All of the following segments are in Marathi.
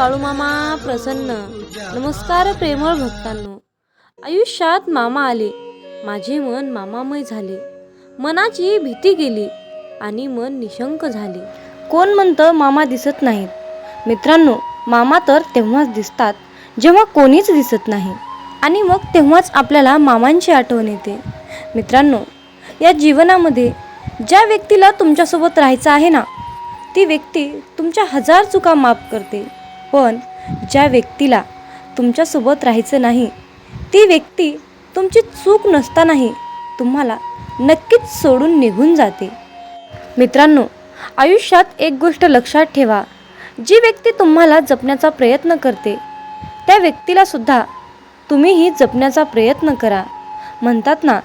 बाळूमामा प्रसन्न. नमस्कार प्रेमळ भक्तांनो. आयुष्यात मामा आले. माझे मन मामामय झाले. मनाची भीती गेली आणि मन निशंक झाले. कोण म्हणतं मामा दिसत नाहीत? मित्रांनो मामा तर तेव्हाच दिसतात जेव्हा कोणीच दिसत नाही. आणि मग तेव्हाच आपल्याला मामांची आठवण येते. मित्रांनो या जीवनामध्ये ज्या व्यक्तीला तुमच्यासोबत राहायचं आहे ना ती व्यक्ती तुमच्या हजार चुका माफ करते. पण ज्या व्यक्तीला तुमच्यासोबत राहायचं नाही ती व्यक्ती तुमची चूक नसतानाही तुम्हाला नक्कीच सोडून निघून जाते. मित्रांनो आयुष्यात एक गोष्ट लक्षात ठेवा. जी व्यक्ती तुम्हाला जपण्याचा प्रयत्न करते त्या व्यक्तीला सुद्धा तुम्हीही जपण्याचा प्रयत्न करा. म्हणतात ना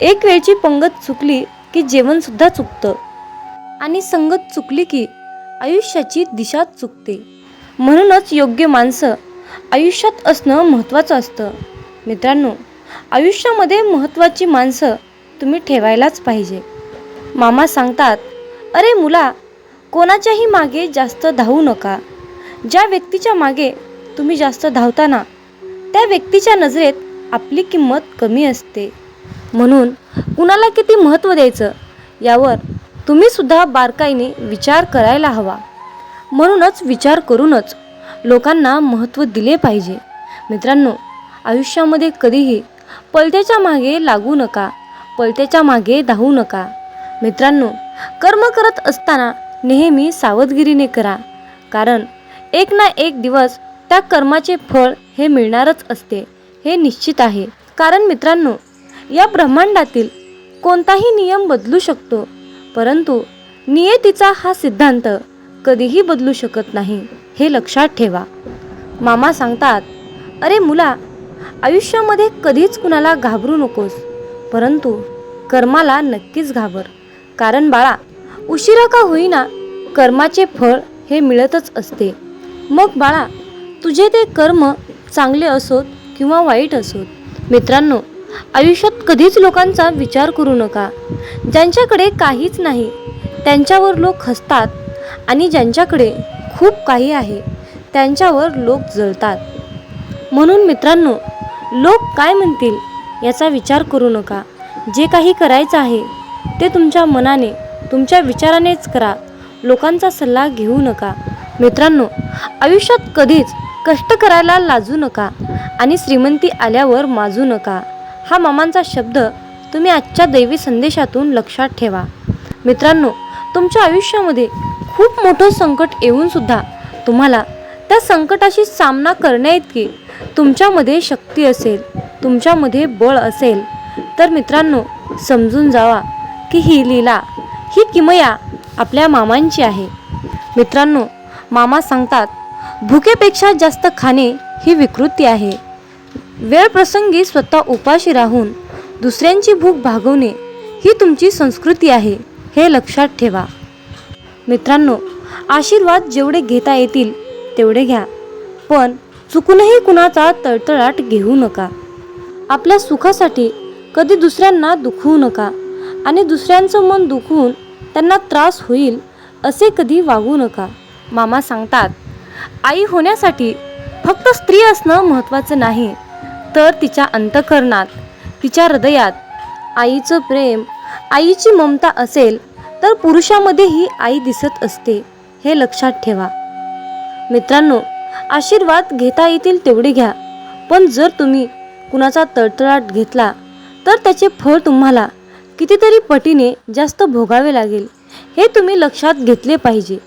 एक वेळची पंगत चुकली की जेवणसुद्धा चुकतं. आणि संगत चुकली की आयुष्याची दिशा चुकते. म्हणूनच योग्य माणसं आयुष्यात असणं महत्त्वाचं असतं. मित्रांनो आयुष्यामध्ये महत्त्वाची माणसं तुम्ही ठेवायलाच पाहिजे. मामा सांगतात अरे मुला कोणाच्याही मागे जास्त धावू नका. ज्या व्यक्तीच्या मागे तुम्ही जास्त धावताना त्या व्यक्तीच्या नजरेत आपली किंमत कमी असते. म्हणून कुणाला किती महत्त्व द्यायचं यावर तुम्हीसुद्धा बारकाईने विचार करायला हवा. म्हणूनच विचार करूनच लोकांना महत्त्व दिले पाहिजे. मित्रांनो आयुष्यामध्ये कधीही पलत्याच्या मागे लागू नका पलत्याच्या मागे धावू नका. मित्रांनो कर्म करत असताना नेहमी सावधगिरीने करा कारण एक ना एक दिवस त्या कर्माचे फळ हे मिळणारच असते हे निश्चित आहे. कारण मित्रांनो या ब्रह्मांडातील कोणताही नियम बदलू शकतो परंतु नियतीचा हा सिद्धांत कधीही बदलू शकत नाही हे लक्षात ठेवा. मामा सांगतात अरे मुला आयुष्यामध्ये कधीच कुणाला घाबरू नकोस परंतु कर्माला नक्कीच घाबर. कारण बाळा उशिरा का होईना कर्माचे फळ हे मिळतच असते. मग बाळा तुझे ते कर्म चांगले असोत किंवा वाईट असोत? मित्रांनो आयुष्यात कधीच लोकांचा विचार करू नका. ज्यांच्याकडे काहीच नाही त्यांच्यावर लोक हसतात आणि ज्यांच्याकडे खूप काही आहे त्यांच्यावर लोक जळतात. म्हणून मित्रांनो लोक काय म्हणतील याचा विचार करू नका. जे काही करायचं आहे ते तुमच्या मनाने तुमच्या विचारानेच करा. लोकांचा सल्ला घेऊ नका. मित्रांनो आयुष्यात कधीच कष्ट करायला लाजू नका आणि श्रीमंती आल्यावर माजू नका. हा मामांचा शब्द तुम्ही आजच्या दैवी संदेशातून लक्षात ठेवा. मित्रांनो तुमच्या आयुष्यामध्ये खूप मोठं संकट येऊन सुद्धा तुम्हाला त्या संकटाशी सामना करण्याइतकी तुमच्यामध्ये शक्ती असेल तुमच्यामध्ये बळ असेल. तर मित्रांनो समजून जावा की ही लीला ही किमया आपल्या मामांची आहे. मित्रांनो मामा सांगतात भुकेपेक्षा जास्त खाणे ही विकृती आहे. वेळ प्रसंगी स्वतः उपाशी राहून दुसऱ्यांची भूक भागवणे ही तुमची संस्कृती आहे हे लक्षात ठेवा. मित्रांनो आशीर्वाद जेवढे घेता येतील तेवढे घ्या. पण चुकूनही कुणाचा तळतळाट घेऊ नका. आपल्या सुखासाठी कधी दुसऱ्यांना दुखवू नका आणि दुसऱ्यांचं मन दुखवून त्यांना त्रास होईल असे कधी वागू नका. मामा सांगतात आई होण्यासाठी फक्त स्त्री असणं महत्त्वाचं नाही तर तिच्या अंतकरणात तिच्या हृदयात आईचं प्रेम आईची ममता असेल तर पुरुषामध्येही आई दिसत असते हे लक्षात ठेवा. मित्रांनो आशीर्वाद घेता येतील तेवढे घ्या पण जर तुम्ही कुणाचा तळतळाट घेतला तर त्याचे फळ तुम्हाला कितीतरी पटीने जास्त भोगावे लागेल हे तुम्ही लक्षात घेतले पाहिजे.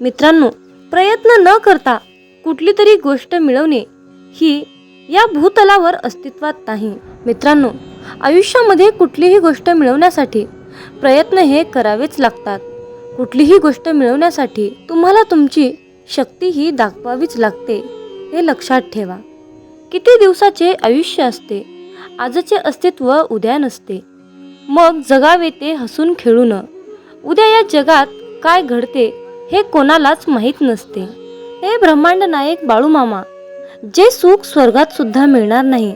मित्रांनो प्रयत्न न करता कुठली तरी गोष्ट मिळवणे ही या भूतलावर अस्तित्वात नाही. मित्रांनो आयुष्यामध्ये कुठलीही गोष्ट मिळवण्यासाठी प्रयत्न हे करावेच लागतात. कुठलीही गोष्ट मिळवण्यासाठी तुम्हाला तुमची शक्ती ही दाखवावीच लागते हे लक्षात ठेवा. किती दिवसाचे आयुष्य असते आजचे अस्तित्व उद्या नसते. मग जगावे ते हसून खेळून उद्या या जगात काय घडते हे कोणालाच माहीत नसते. हे ब्रह्मांड नायक बाळूमामा जे सुख स्वर्गात सुद्धा मिळणार नाही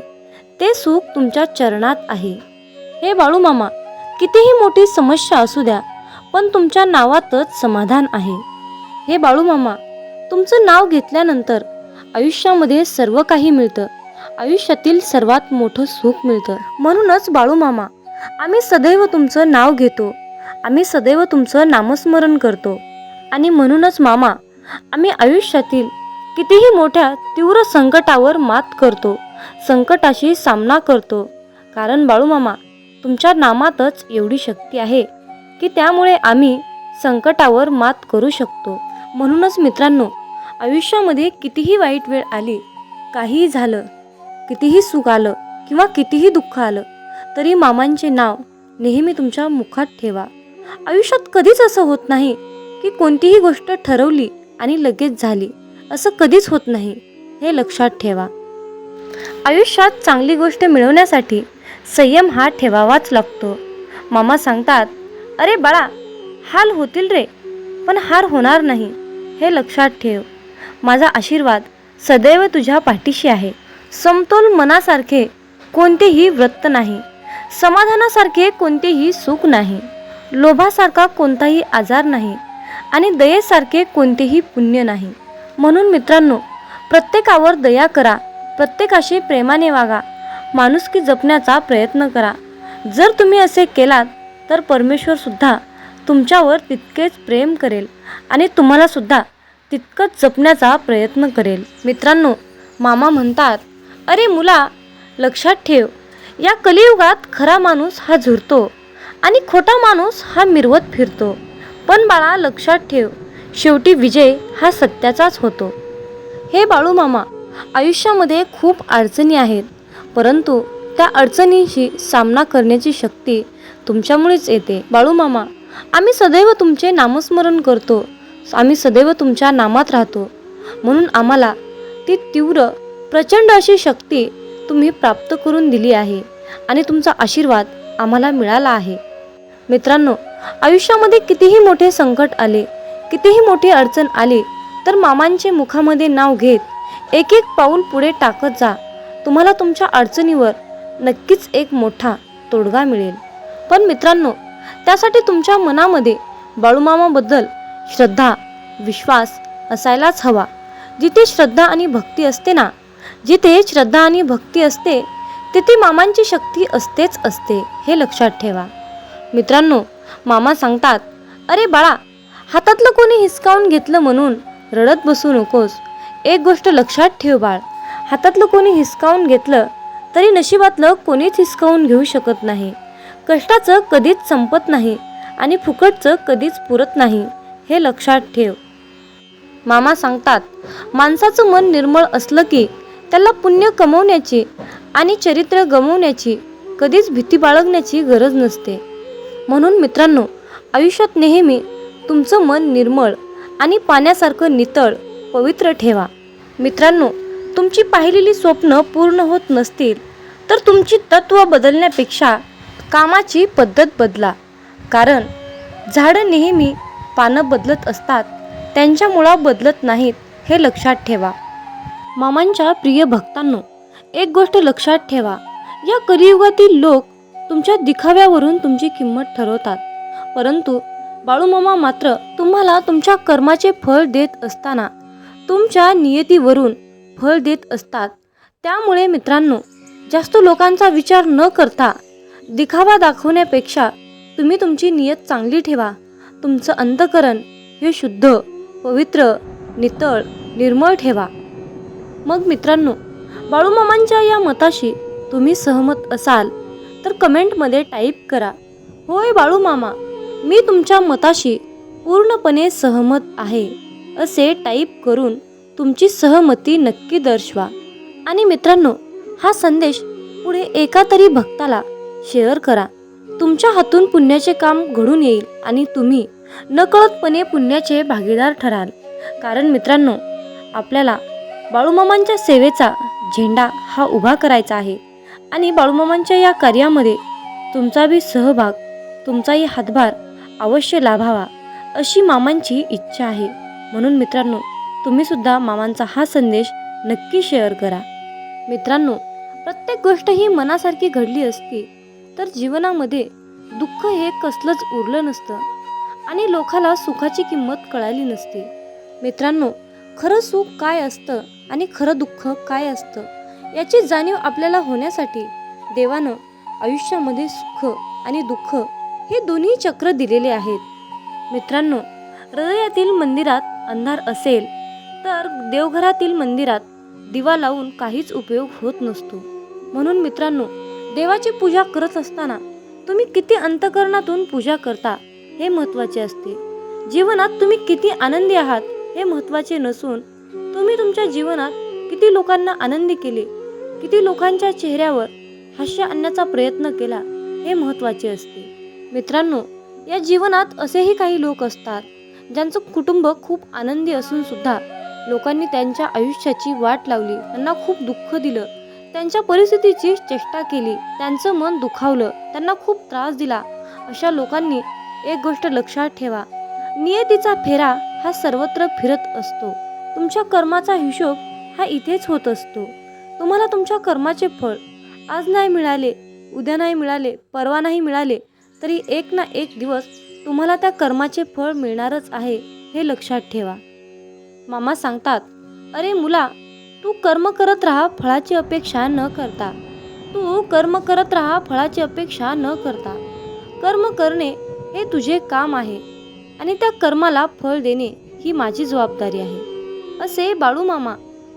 ते सुख तुमच्या चरणात आहे. हे बाळूमामा कितीही मोठी समस्या असू द्या पण तुमच्या नावातच समाधान आहे. हे बाळूमामा तुमचं नाव घेतल्यानंतर आयुष्यामध्ये सर्व काही मिळतं. आयुष्यातील सर्वात मोठं सुख मिळतं. म्हणूनच बाळू मामा आम्ही सदैव तुमचं नाव घेतो. आम्ही सदैव तुमचं नामस्मरण करतो. आणि म्हणूनच मामा आम्ही आयुष्यातील कितीही मोठ्या तीव्र संकटावर मात करतो संकटाशी सामना करतो. कारण बाळू मामा तुमच्या नामातच एवढी शक्ती आहे की त्यामुळे आम्ही संकटावर मात करू शकतो. म्हणूनच मित्रांनो आयुष्यामध्ये कितीही वाईट वेळ आली काहीही झालं कितीही सुख आलं किंवा कितीही दुःख आलं तरी मामांचे नाव नेहमी तुमच्या मुखात ठेवा. आयुष्यात कधीच असं होत नाही की कोणतीही गोष्ट ठरवली आणि लगेच झाली. असं कधीच होत नाही हे लक्षात ठेवा. आयुष्यात चांगली गोष्ट मिळवण्यासाठी संयम हा ठेवावाच लागतो. मामा सांगतात अरे बाळा हाल होतील रे पण हार होणार नाही हे लक्षात ठेव. माझा आशीर्वाद सदैव तुझ्या पाठीशी आहे. समतोल मनासारखे कोणतेही व्रत नाही. समाधानासारखे कोणतेही सुख नाही. लोभासारखा कोणताही आजार नाही आणि दयेसारखे कोणतेही पुण्य नाही. म्हणून मित्रांनो प्रत्येकावर दया करा प्रत्येकाशी प्रेमाने वागा. माणुसकी जपण्याचा प्रयत्न करा. जर तुम्ही असे केलात तर परमेश्वरसुद्धा तुमच्यावर तितकेच प्रेम करेल आणि तुम्हालासुद्धा तितकंच जपण्याचा प्रयत्न करेल. मित्रांनो मामा म्हणतात अरे मुला लक्षात ठेव या कलियुगात खरा माणूस हा झुरतो आणि खोटा माणूस हा मिरवत फिरतो. पण बाळा लक्षात ठेव शेवटी विजय हा सत्याचाच होतो. हे बाळू मामा आयुष्यामध्ये खूप अडचणी आहेत. परंतु त्या अडचणींशी सामना करण्याची शक्ती तुमच्यामुळेच येते. बाळूमामा आम्ही सदैव तुमचे नामस्मरण करतो. आम्ही सदैव तुमच्या नामात राहतो. म्हणून आम्हाला ती तीव्र प्रचंड अशी शक्ती तुम्ही प्राप्त करून दिली आहे आणि तुमचा आशीर्वाद आम्हाला मिळाला आहे. मित्रांनो आयुष्यामध्ये कितीही मोठे संकट आले कितीही मोठी अडचण आली तर मामांचे मुखामध्ये नाव घेत एक एक पाऊल पुढे टाकत जा. तुम्हाला तुमच्या अडचणीवर नक्कीच एक मोठा तोडगा मिळेल. पण मित्रांनो त्यासाठी तुमच्या मनामध्ये बाळूमामाबद्दल श्रद्धा विश्वास असायलाच हवा. जिथे श्रद्धा आणि भक्ती असते ना जिथे श्रद्धा आणि भक्ती असते तिथे मामांची शक्ती असतेच असते हे लक्षात ठेवा. मित्रांनो मामा सांगतात अरे बाळा हातातलं कोणी हिसकावून घेतलं म्हणून रडत बसू नकोस. एक गोष्ट लक्षात ठेव बाळ. हातातलं कोणी हिसकावून घेतलं तरी नशिबातलं कोणीच हिसकावून घेऊ शकत नाही. कष्टाचं कधीच संपत नाही आणि फुकटचं कधीच पुरत नाही हे लक्षात ठेव. मामा सांगतात माणसाचं मन निर्मळ असलं की त्याला पुण्य कमवण्याची आणि चरित्र गमवण्याची कधीच भीती बाळगण्याची गरज नसते. म्हणून मित्रांनो आयुष्यात नेहमी तुमचं मन निर्मळ आणि पाण्यासारखं नितळ पवित्र ठेवा. मित्रांनो तुमची पाहिलेली स्वप्न पूर्ण होत नसतील तर तुमची तत्त्व बदलण्यापेक्षा कामाची पद्धत बदला. कारण झाडं नेहमी पानं बदलत असतात त्यांच्या मुळा बदलत नाहीत हे लक्षात ठेवा. मामांच्या प्रिय भक्तांनो एक गोष्ट लक्षात ठेवा. या कलियुगातील लोक तुमच्या दिखाव्यावरून तुमची किंमत ठरवतात. परंतु बाळूमामा मात्र तुम्हाला तुमच्या कर्माचे फळ देत असताना तुमच्या नियतीवरून फळ देत असतात. त्यामुळे मित्रांनो जास्त लोकांचा विचार न करता दिखावा दाखवण्यापेक्षा तुम्ही तुमची नियत चांगली ठेवा. तुमचं अंतकरण हे शुद्ध पवित्र नितळ निर्मळ ठेवा. मग मित्रांनो बाळूमामांच्या या मताशी तुम्ही सहमत असाल तर कमेंटमध्ये टाईप करा. होय बाळूमामा मी तुमच्या मताशी पूर्णपणे सहमत आहे असे टाईप करून तुमची सहमती नक्की दर्शवा. आणि मित्रांनो हा संदेश पुढे एका तरी भक्ताला शेअर करा. तुमच्या हातून पुण्याचे काम घडून येईल आणि तुम्ही नकळतपणे पुण्याचे भागीदार ठराल. कारण मित्रांनो आपल्याला बाळूमामांच्या सेवेचा झेंडा हा उभा करायचा आहे. आणि बाळूमामांच्या या कार्यामध्ये तुमचा बी सहभाग तुमचाही हातभार अवश्य लाभावा अशी मामांची इच्छा आहे. म्हणून मित्रांनो तुम्हीसुद्धा मामांचा हा संदेश नक्की शेअर करा. मित्रांनो प्रत्येक गोष्ट ही मनासारखी घडली असती तर जीवनामध्ये दुःख हे कसलंच उरलं नसतं आणि लोकाला सुखाची किंमत कळाली नसती. मित्रांनो खरं सुख काय असतं आणि खरं दुःख काय असतं याची जाणीव आपल्याला होण्यासाठी देवानं आयुष्यामध्ये सुख आणि दुःख हे दोन्ही चक्र दिलेले आहेत. मित्रांनो हृदयातील मंदिरात अंधार असेल तर देवघरातील मंदिरात दिवा लावून काहीच उपयोग होत नसतो. म्हणून मित्रांनो देवाची पूजा करत असताना तुम्ही किती अंतकरणातून पूजा करता हे महत्त्वाचे असते. जीवनात तुम्ही किती आनंदी आहात हे महत्त्वाचे नसून तुम्ही तुमच्या जीवनात किती लोकांना आनंदी केले किती लोकांच्या चेहऱ्यावर हास्य आणण्याचा प्रयत्न केला हे महत्त्वाचे असते. मित्रांनो या जीवनात असेही काही लोक असतात ज्यांचं कुटुंब खूप आनंदी असून सुद्धा लोकांनी त्यांच्या आयुष्याची वाट लावली. त्यांना खूप दुःख दिलं. त्यांच्या परिस्थितीची चेष्टा केली. त्यांचं मन दुखावलं. त्यांना खूप त्रास दिला. अशा लोकांनी एक गोष्ट लक्षात ठेवा. नियतीचा फेरा हा सर्वत्र फिरत असतो. तुमच्या कर्माचा हिशोब हा इथेच होत असतो. तुम्हाला तुमच्या कर्माचे फळ आज नाही मिळाले उद्या नाही मिळाले परवा नाही मिळाले तरी एक ना एक दिवस तुम्हाला त्या कर्माचे फळ मिळणारच आहे हे लक्षात ठेवा. मामा सांगतात अरे मुला तू कर्म करत राहा फळाची अपेक्षा न करता. तू कर्म करत राहा फळाची अपेक्षा न करता. कर्म करणे हे तुझे काम आहे आणि त्या कर्माला फळ देणे ही माझी जबाबदारी आहे. असे बाळू मामा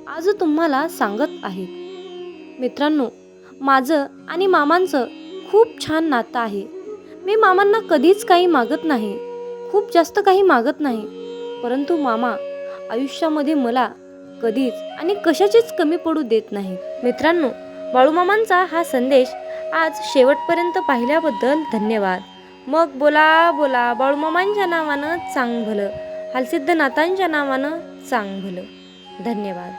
आज तुम्हाला सांगत आहेत. मित्रांनो माझं आणि मामांचं खूप छान नातं आहे. मी मामांना कधीच काही मागत नाही खूप जास्त काही मागत नाही. परंतु मामा आयुष्यामध्ये मला कधीच आणि कशाचीच कमी पडू देत नाही. मित्रांनो बाळूमामांचा हा संदेश आज शेवटपर्यंत पाहिल्याबद्दल धन्यवाद. मग बोला बोला बाळूमामांच्या नावानं चांग भलं हालसिद्ध नातांच्या नावानं चांग भलं धन्यवाद.